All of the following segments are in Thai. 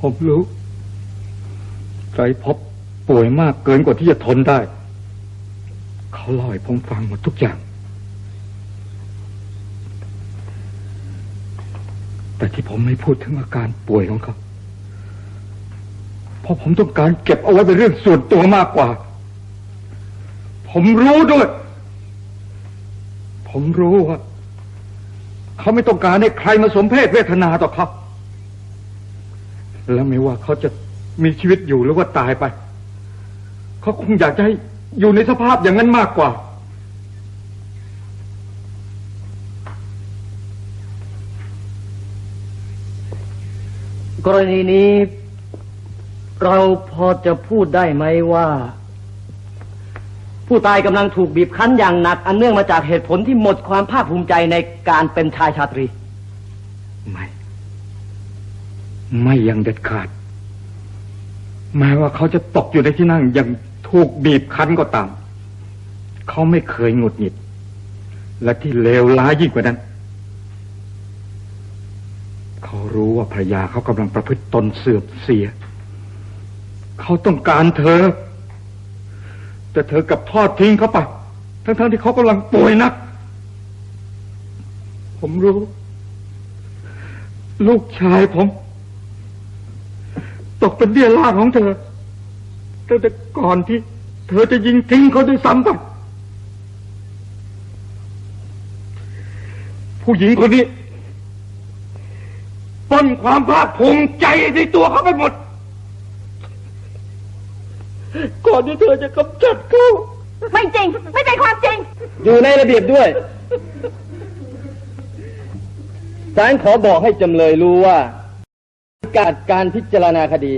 ผมรู้ไตรภพป่วยมากเกินกว่าที่จะทนได้ เขาเล่าให้ผมฟังหมดทุกอย่าง แต่ที่ผมไม่พูดถึงอาการป่วยของเขาเพราะผมต้องการเก็บเอาไว้เป็นเรื่องส่วนตัวมากกว่า ผมรู้ด้วย ผมรู้ว่าเขาไม่ต้องการให้ใครมาสมเพศเวทนาต่อเขา และไม่ว่าเขาจะมีชีวิตอยู่หรือว่าตายไป เขาคงอยากจะให้อยู่ในสภาพอย่างนั้นมากกว่า กรณีนี้ เราพอจะพูดได้ไหมว่า ผู้ตายกำลังถูกบีบคั้นอย่างหนัก อันเนื่องมาจากเหตุผลที่หมดความภาคภูมิใจในการเป็นชายชาตรี ไม่ ไม่อยังเด็ดขาด แม้ว่าเขาจะตกอยู่ในที่นั่งอย่างถูกบีบคั้นก็ตาม เขาไม่เคยหงุดหงิด และที่เลวร้ายยิ่งกว่านั้น เขารู้ว่าภรรยาเขากำลังประพฤติตนเสื่อมเสีย เขาต้องการเธอ แต่เธอกับทอดทิ้งเขาไป ทั้งๆที่เขากำลังป่วยหนัก ผมรู้ ลูกชายผม ตกเป็นเบี้ยล่างของเธอตั้งแต่ก่อนที่ เธอจะยิงทิ้งเขาด้วยซ้ำไปผู้หญิงคนนี้ปล้นความภาคภูมิใจในตัวเขาไปหมด ก่อนที่เธอจะกำจัดเขาไม่จริง ไม่เป็นความจริง อยู่ในระเบียบด้วยศาลขอบอกให้จำเลยรู้ว่า การการพิจารณาคดี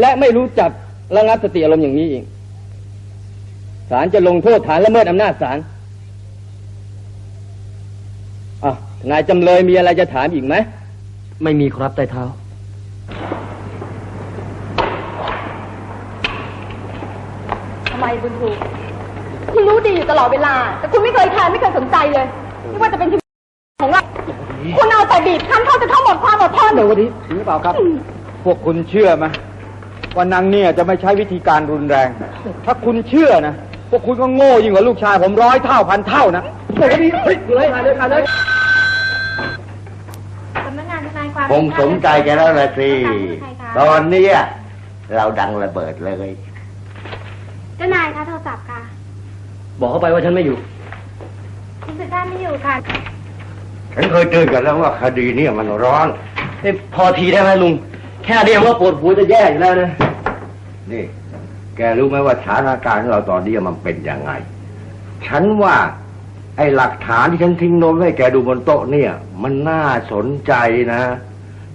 และไม่รู้จักระงับสติอารมณ์อย่างนี้เองศาลจะลงโทษฐานละเมิดอำนาจศาลอะนายจำเลยมีอะไรจะถามอีกไหม ไม่มีครับไต่เท้า ทำไมบุญทูคุณรู้ดีอยู่ตลอดเวลา แต่คุณไม่เคยแคร์ไม่เคยสนใจเลย ไม่ว่าจะเป็นามอดทนเดี๋ยววันนี้จริงหรือเปล่าครับ พวกคุณเชื่อไหมว่านางเนี่ยจะไม่ใช้วิธีการรุนแรง ถ้าคุณเชื่อนะ พวกคุณก็โง่ยิ่งกว่าลูกชายผมร้อยเท่าพันเท่านะเดี๋ยววันนี้เฮ้ยเลยมาเลยมาเลยสำนักงานทนายความผมสมใจแกแล้วละสิตอนเนี้ยเราดังระเบิดเลยเจ้านายคะโทรศัพท์ค่ะ บอกเขาไปว่าฉันไม่อยู่คุณสุชาติไม่อยู่ค่ะ ฉันเคยเตือนกันแล้วว่าคดีเนี้มันร้อน นี่พอทีได้ไหมลุง แค่เดียวว่าปวดหัวจะแย่อยู่แล้วนะ นี่ แกรู้ไหมว่าสถานการณ์ของเราตอนนี้มันเป็นยังไง ฉันว่า ไอ้หลักฐานที่ฉันทิ้งโน้ตไว้ให้แกดูบนโต๊ะเนี่ย มันน่าสนใจนะ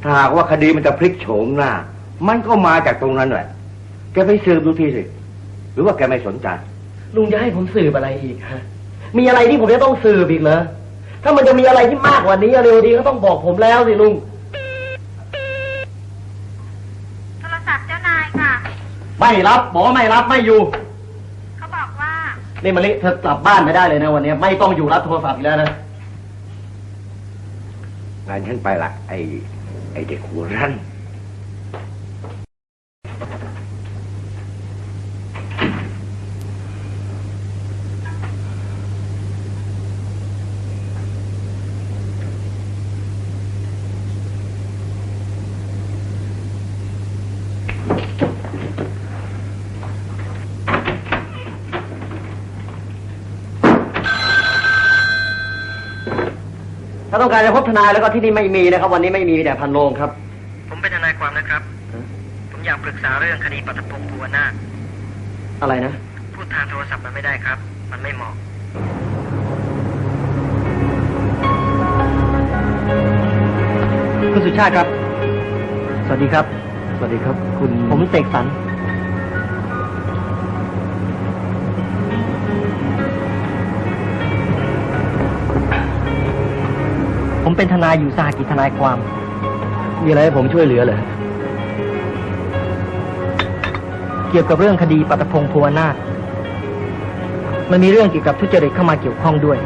ถ้าหากว่าคดีมันจะพลิกโฉมหน้า มันก็มาจากตรงนั้นแหละ แกไปสืบดูทีสิ หรือว่าแกไม่สนใจ ลุงจะให้ผมสืบอะไรอีกฮะ มีอะไรที่ผมจะต้องสืบอีกเหรอ ถ้ามันจะมีอะไรที่มากกว่านี้เร็วดีก็ต้องบอกผมแล้วสิลุง โทรศัพท์เจ้านายค่ะ ไม่รับบอกว่าไม่รับไม่อยู่ เขาบอกว่านี่มาลิเธอกลับบ้านไม่ได้เลยนะวันนี้ ไม่ต้องอยู่รับโทรศัพท์อีกแล้วนะงานฉันไปละไอ้ไอ้เด็กหัวรั้น ถ้าต้องการจะพบทนายแล้วก็ที่นี่ไม่มีนะครับ วันนี้ไม่มีมีแต่พันโรงครับ ผมเป็นทนายความนะครับ ผมอยากปรึกษาเรื่องคดีปัตภพงศ์ภูวนาถอะไรนะ พูดทางโทรศัพท์มันไม่ได้ครับ มันไม่เหมาะคุณสุชาติครับ สวัสดีครับ สวัสดีครับ คุณผมเสกสรร ผมเป็นทนายอยู่สหกิจทนายความ มีอะไรให้ผมช่วยเหลือเหรอ เกี่ยวกับเรื่องคดีปัตภพงศ์ภูวนาถมันมีเรื่องเกี่ยวกับทุจริตเข้ามาเกี่ยวข้องด้วย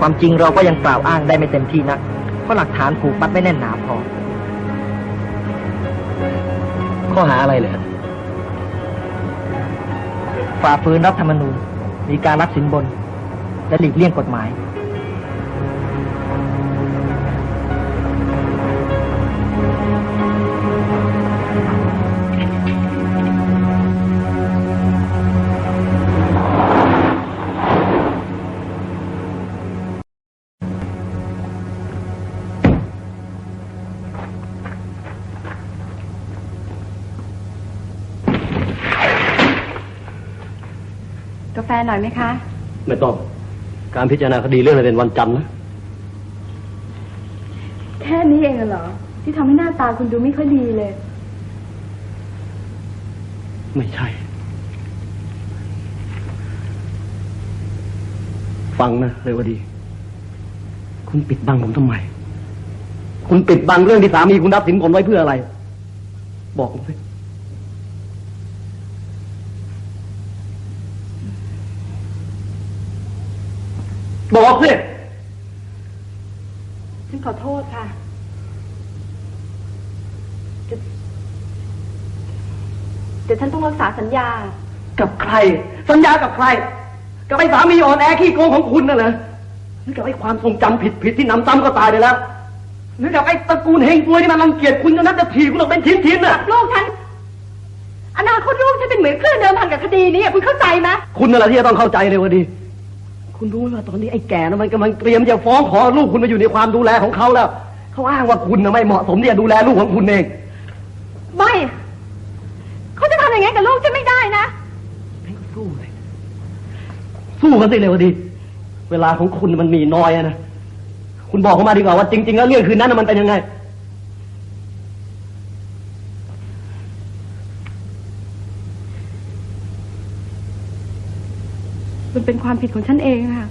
ความจริงเราก็ยังกล่าวอ้างได้ไม่เต็มที่นัก เพราะหลักฐานผูกมัดไม่แน่นหนาพอ ข้อหาอะไรเลยฝ่าฝืนรัฐธรรมนูญ มีการรับสินบน และหลีกเลี่ยงกฎหมาย แฟหน่อยไหมคะ ไม่ต้อง การพิจารณาคดีเรื่องอะไรเป็นวันจันทร์นะ แค่นี้เองเหรอ ที่ทำให้หน้าตาคุณดูไม่ค่อยดีเลย ไม่ใช่ ฟังนะเรวดี คุณปิดบังผมทำไม คุณปิดบังเรื่องที่สามีคุณรับสินผมไว้เพื่ออะไร บอกผมสิ บอกสิฉันขอโทษค่ะแต่แต่ฉันต้องรักษาสัญญา กับใคร สัญญากับใคร กับไอ้สามีอ่อนแอขี้โกงของคุณน่ะเหรอหรือกับไอ้ความทรงจำผิดผิดๆที่นำซ้ำก็ตายไปแล้วหรือกับไอ้ตระกูลเฮงซวยที่มันรังเกียจคุณจนนับจะถีบคุณออกเป็นชิ้นๆน่ะลูกฉันอนาคตลูกฉันเป็นเหมือนเครื่องเดิมพันกับคดีนี้อะคุณเข้าใจไหมคุณนั่นแหละที่จะต้องเข้าใจเลยว่าดี คุณรู้ไหมว่าตอนนี้ไอ้แก่นะมันกำลังเตรียมจะฟ้องขอลูกคุณมาอยู่ในความดูแลของเขาแล้ว เขาอ้างว่าคุณน่ะไม่เหมาะสมที่จะดูแลลูกของคุณเอง ไม่เขาจะทำอย่างนั้นกับลูกฉันไม่ได้นะงั้นก็สู้เลย สู้กันสิเลยวดี เวลาของคุณมันมีน้อยอะนะ คุณบอกเขามาดีกว่าว่าจริง ๆ แล้วเรื่องคืนนั้นน่ะมันเป็นยังไง มันเป็นความผิดของฉันเองค่ะ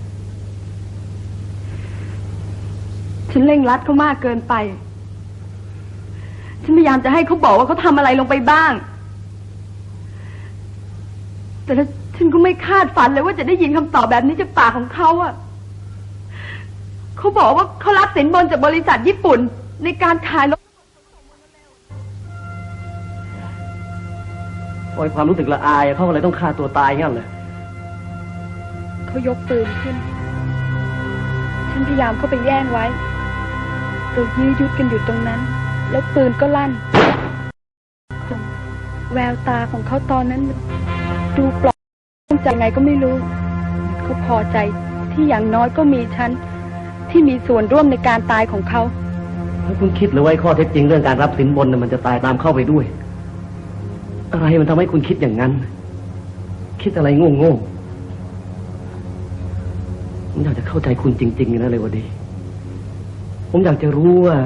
ฉันเร่งรัดเขามากเกินไป ฉันพยายามจะให้เขาบอกว่าเขาทำอะไรลงไปบ้าง แต่แล้วฉันก็ไม่คาดฝันเลยว่าจะได้ยินคำตอบแบบนี้จากปากของเขาอะเขาบอกว่าเขารับสินบนจากบริษัทญี่ปุ่น ในการขายรถโอ้ยความรู้สึกละอายเขาอะไรต้องฆ่าตัวตายงั้นเลย เขายกปืนขึ้น ฉันพยายามเข้าไปแย่งไว้เรายื้อยุดกันอยู่ตรงนั้น แล้วปืนก็ลั่น แววตาของเขาตอนนั้น ดูปลอมใจไงก็ไม่รู้ เขาพอใจที่อย่างน้อยก็มีฉัน ที่มีส่วนร่วมในการตายของเขา แล้วคุณคิดหรือว่าไอ้ข้อเท็จจริงเรื่องการรับสินบนน่ะมันจะตายตามเข้าไปด้วย อะไรมันทำให้คุณคิดอย่างนั้น คิดอะไรโง่โง่ๆ ผมอยากจะเข้าใจคุณจริง ๆ นะเลยวดี ผมอยากจะรู้ว่า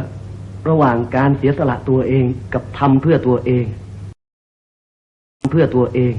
ระหว่างการเสียสละตัวเองกับทำเพื่อตัวเอง เพื่อตัวเอง